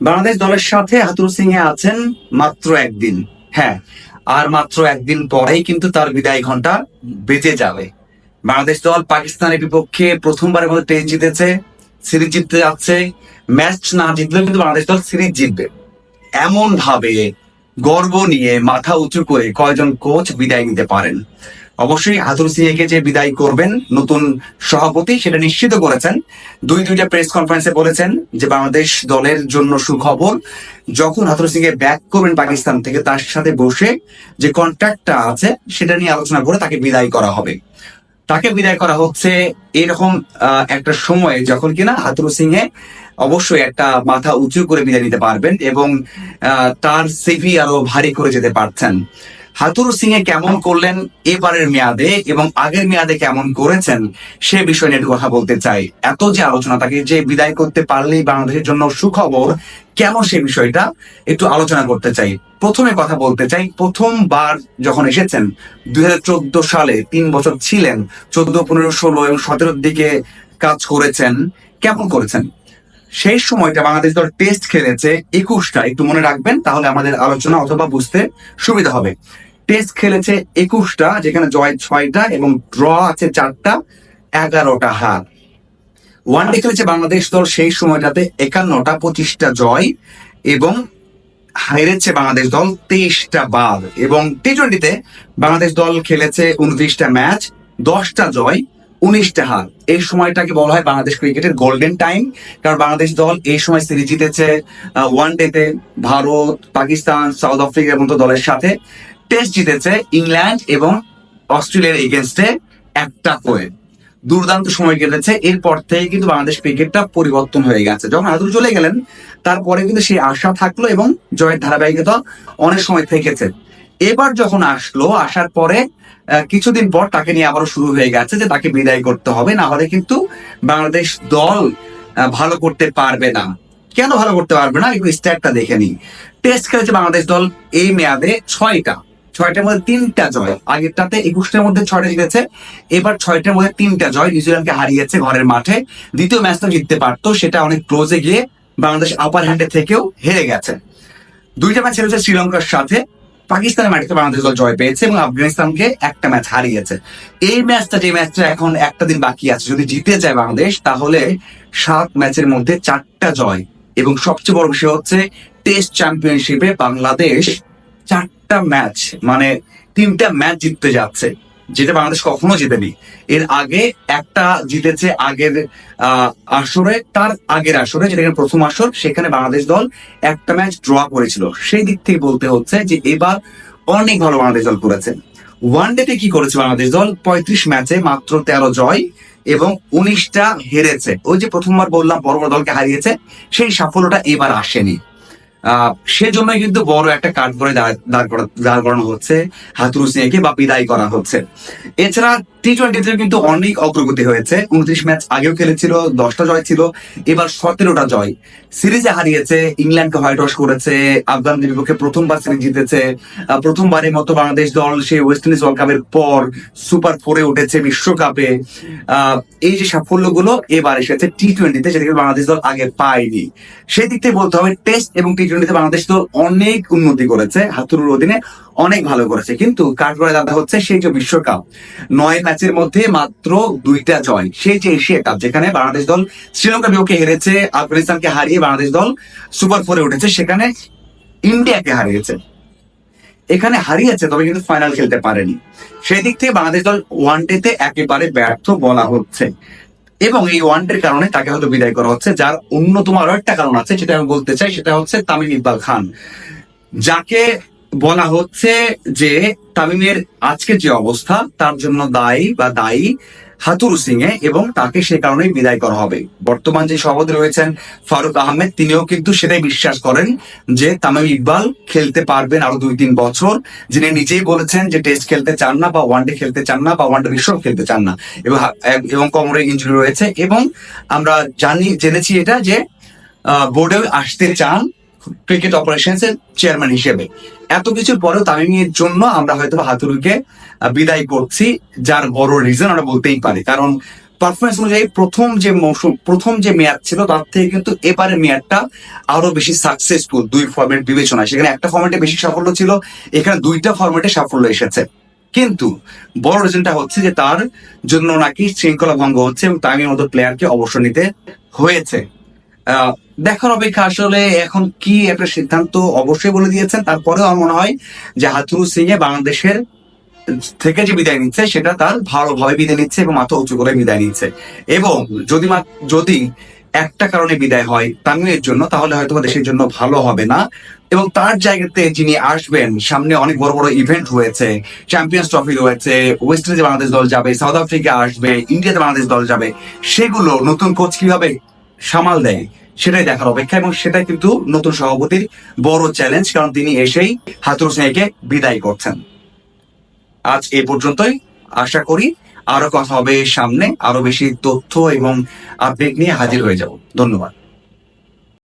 বাংলাদেশ দলের সাথে হাতুর সিং এ আছেন মাত্র একদিন। হ্যাঁ আর মাত্র একদিন পরেই কিন্তু তার বিদায় ঘণ্টা বেজে যাবে। বাংলাদেশ দল পাকিস্তানের বিপক্ষে প্রথমবারের মধ্যে টেস্ট জিতেছে, সিরিজ জিততে যাচ্ছে, ম্যাচ না জিতলেও কিন্তু বাংলাদেশ দল সিরিজ জিতবে। এমন ভাবে গর্ব নিয়ে মাথা উঁচু করে কয়জন কোচ বিদায় নিতে পারেন? অবশ্যই হাতুর সিংকে যে বিদায় করবেন নতুন সভাপতি সেটা নিশ্চিত করেছেন। দুই দুইটা প্রেস কনফারেন্সে বলেছেন যে বাংলাদেশ দলের জন্য সুখবর, যখন হাতুর সিং এ ব্যাক করবেন পাকিস্তান থেকে, তার সাথে বসে যে কন্ট্রাক্টটা আছে, সেটা নিয়ে আলোচনা করে তাকে বিদায় করা হবে। তাকে বিদায় করা হচ্ছে এরকম একটা সময়ে যখন কিনা হাতুর সিং এ অবশ্যই একটা মাথা উঁচু করে বিদায় নিতে পারবেন এবং তার সিভি আরও ভারী করে যেতে পারছেন। হাতুর সিং এ কেমন করলেন এবারের মেয়াদে এবং আগের মেয়াদে কেমন করেছেন সে বিষয় নিয়ে কথা বলতে চাই। এত যে আলোচনা, তাকে যে বিদায় করতে পারলেই বাংলাদেশের জন্য সুখবর, কেন সে বিষয়টা একটু আলোচনা করতে চাই। প্রথমে কথা বলতে চাই, প্রথমবার যখন এসেছেন, দুই হাজার চোদ্দ সালে তিন বছর ছিলেন, চোদ্দ, পনেরো, ষোলো এবং সতেরোর দিকে কাজ করেছেন, কেমন করেছেন? সেই সময়টা বাংলাদেশ দল টেস্ট খেলেছে, একুশটা, একটু মনে রাখবেন, তাহলে আমাদের আলোচনা অথবা বুঝতে সুবিধা হবে। টেস্ট খেলেছে একুশটা, যেখানে জয় ছয়টা এবং ড্র আছে চারটা, এগারোটা হার। ওয়ান ডে খেলেছে বাংলাদেশ দল সেই সময়টাতে একান্নটা, পঁচিশটা জয় এবং হেরেছে বাংলাদেশ দল তেইশটা বাদ। এবং টি টোয়েন্টিতে বাংলাদেশ দল খেলেছে উনত্রিশটা ম্যাচ, দশটা জয়, উনিশটা হার। এই সময়টাকে বলা হয় বাংলাদেশ ক্রিকেটের গোল্ডেন টাইম, কারণ বাংলাদেশ দল এই সময় সিরিজ জিতেছে ওয়ান ডেতে ভারত, পাকিস্তান, সাউথ আফ্রিকার মতো দলের সাথে। টেস্ট জিতেছে ইংল্যান্ড এবং অস্ট্রেলিয়ার এগেনস্টে একটা করে দুর্দান্ত সময় কেটেছে, এরপর থেকে কিন্তু বাংলাদেশ ক্রিকেটটা পরিবর্তন হয়ে গেছে। যখন হাতুর চলে গেলেন, তারপরে কিন্তু সেই আশা থাকল এবং জয়ের ধারাবাহিকতা অনেক সময় থেকেছে। এবার যখন আসলো, আসার পরে কিছুদিন পর তাকে নিয়ে আবারও শুরু হয়ে গেছে যে তাকে বিদায় করতে হবে, না হলে কিন্তু বাংলাদেশ দল ভালো করতে পারবে না। কেন ভালো করতে পারবে না? একটু স্ট্যাটটা দেখে নিই। টেস্ট খেলেছে বাংলাদেশ দল এই মেয়াদে ছয়টা। ছয়টার মধ্যে তিনটা জয়। আগেরটাতে একুশটার মধ্যে ছয়টা জিতেছে। এবার ছয়টার মধ্যে তিনটা জয়। নিউজিল্যান্ডকে হারিয়েছে ঘরের মাঠে। দ্বিতীয় ম্যাচটা জিততে পারতো। সেটা অনেক ক্লোজে গিয়ে বাংলাদেশ আপার হ্যান্ডে থেকেও হেরে গেছে। দুইটা ম্যাচ হেরেছে শ্রীলঙ্কার সাথে। পাকিস্তানের মাটিতে বাংলাদেশ দল জয় পেয়েছে এবং আফগানিস্তানকে একটা ম্যাচ হারিয়েছে। এই ম্যাচটা, যে ম্যাচটা এখন একটা দিন বাকি আছে, যদি জিতে যায় বাংলাদেশ, তাহলে সাত ম্যাচের মধ্যে চারটা জয়। এবং সবচেয়ে বড় বিষয় হচ্ছে, টেস্ট চ্যাম্পিয়নশিপে বাংলাদেশ চারটা ম্যাচ মানে তিনটা ম্যাচ জিততে যাচ্ছে, যেটা বাংলাদেশ কখনো জিতেনি। এর আগে একটা জিতেছে আগের আসরে, তার আগের আসরে, যেটা প্রথম আসর, সেখানে বাংলাদেশ দল একটা ম্যাচ ড্র করেছিল। সেই দিক থেকে বলতে হচ্ছে যে এবার অনেক ভালো বাংলাদেশ দল করেছে। ওয়ান ডেতে কি করেছে বাংলাদেশ দল? পঁয়ত্রিশ ম্যাচে মাত্র তেরো জয় এবং উনিশটা হেরেছে। ওই যে প্রথমবার বললাম, বড় বড় দলকে হারিয়েছে, সেই সাফল্যটা এবার আসেনি। সেজন্যই কিন্তু বড় একটা কাঠ করে দাঁড় দাঁড় করা- দাঁড় করানো হচ্ছে হাতুরু সিংকে বা বিদায় করা হচ্ছে। এছাড়া টি টোয়েন্টিতে কিন্তু অনেক অগ্রগতি হয়েছে। উনত্রিশ ম্যাচ আগেও খেলেছিল, দশটা জয় ছিল, এবার সতেরোটা জয়। সিরিজে হারিয়েছে, ইংল্যান্ডকে হোয়াইট ওয়াশ করেছে আফগানদের বিপক্ষে প্রথমবার সিরিজ জিতেছে প্রথমবারের মতো বাংলাদেশ দল সেই ওয়েস্ট ইন্ডিজ ওয়ার্ল্ড কাপের পর সুপার ফোরে উঠেছে বিশ্বকাপে। এই যে সাফল্যগুলো এবার এসেছে টি টোয়েন্টিতে যেটাকে বাংলাদেশ দল আগে পায়নি। সেই দিক থেকে বলতে হবে, টেস্ট এবং টি টোয়েন্টিতে বাংলাদেশ দল অনেক উন্নতি করেছে হাতুরুর অধীনে অনেক ভালো করেছে। কিন্তু কাঠগড়ায় দাদা হচ্ছে সেই যে বিশ্বকাপ নয় ম্যাচের মধ্যে মাত্র দুইটা জয়। সেই যে এশিয়া কাপ, যেখানে বাংলাদেশ দল শ্রীলঙ্কার বিপক্ষে হেরেছে, আফগানিস্তানকে হারিয়ে বাংলাদেশ দল সুপার ফোরে উঠেছে, সেখানে ইন্ডিয়াকে হারিয়েছে। এখানে হারিয়েছে, তবে কিন্তু ফাইনাল খেলতে পারেনি। সেই দিক থেকে বাংলাদেশ দল ওয়ান ডেতে একেবারে ব্যর্থ বলা হচ্ছে। এবং এই ওয়ান্টের কারণে তাকে হয়তো বিদায় করা হচ্ছে, যার অন্যতম আরও একটা কারণ আছে, যেটা আমি বলতে চাই, সেটা হচ্ছে তামিম ইকবাল খান। যাকে বলা হচ্ছে যে তামিমের আজকে যে অবস্থা, তার জন্য দায়ী বা দায়ী হাতুরু সিং এ এবং তাকে সে কারণেই বিদায় করা হবে। বর্তমান যে সভাপতি রয়েছেন ফারুক আহমেদ, তিনিও কিন্তু সেটাই বিশ্বাস করেন যে তামিম ইকবাল খেলতে পারবেন আরও দুই তিন বছর। যিনি নিজেই বলেছেন যে টেস্ট খেলতে চান না বা ওয়ানডে খেলতে চান না বা ওয়ানডে বিশ্বকাপ খেলতে চান না। এবং কোমরে ইঞ্জুরি রয়েছে। এবং আমরা জানি, জেনেছি এটা যে বোর্ডে আসতে চান ক্রিকেট অপারেশনস এর চেয়ারম্যান হিসেবে। এত কিছুর পরেও তামিমের জন্য আমরা হয়তো হাতুরুকে বিদায় করছি, যার বড় রিজন আমরা বলতেই পারি। কারণ পারফরমেন্স অনুযায়ী প্রথম যে মৌসুম, প্রথম যে মেয়াদ ছিল, তার থেকে কিন্তু এবারে মেয়াদটা আরও বেশি সাকসেসফুল দুই ফর্মেট বিবেচনায়। সেখানে একটা ফর্মেটে বেশি সাফল্য ছিল, এখানে দুইটা ফরম্যাটে সাফল্য এসেছে। কিন্তু বড় রিজনটা হচ্ছে যে তার জন্য নাকি শৃঙ্খলা ভঙ্গ হচ্ছে এবং তামিমের মতো প্লেয়ারকে অবসর নিতে হয়েছে। দেখার অপেক্ষা আসলে এখন কি একটা সিদ্ধান্ত অবশ্যই বলে দিয়েছেন। তারপরেও আমার মনে হয় যে হাতুরু সিং এ বাংলাদেশের থেকে যে বিদায় নিচ্ছে, সেটা তার ভালোভাবে বিদায় নিচ্ছে এবং মাথা উঁচু করে বিদায় নিচ্ছে। এবং যদি যদি একটা কারণে বিদায় হয় তামিমের জন্য, তাহলে হয়তো দেশের জন্য ভালো হবে না। এবং তার জায়গাতে যিনি আসবেন, সামনে অনেক বড় বড় ইভেন্ট হয়েছে চ্যাম্পিয়ন্স ট্রফি রয়েছে ওয়েস্ট ইন্ডিজে বাংলাদেশ দল যাবে সাউথ আফ্রিকা আসবে ইন্ডিয়াতে বাংলাদেশ দল যাবে, সেগুলো নতুন কোচ কীভাবে সামাল দেয়, সেটাই দেখার অপেক্ষা এবং সেটাই কিন্তু নতুন সভাপতির বড় চ্যালেঞ্জ কারণ তিনি এসেই হাতুর স্নেহকে বিদায় করছেন। আজ এ পর্যন্তই। আশা করি আরও কথা হবে সামনে, আরও বেশি তথ্য এবং আপডেট নিয়ে হাজির হয়ে যাব। ধন্যবাদ।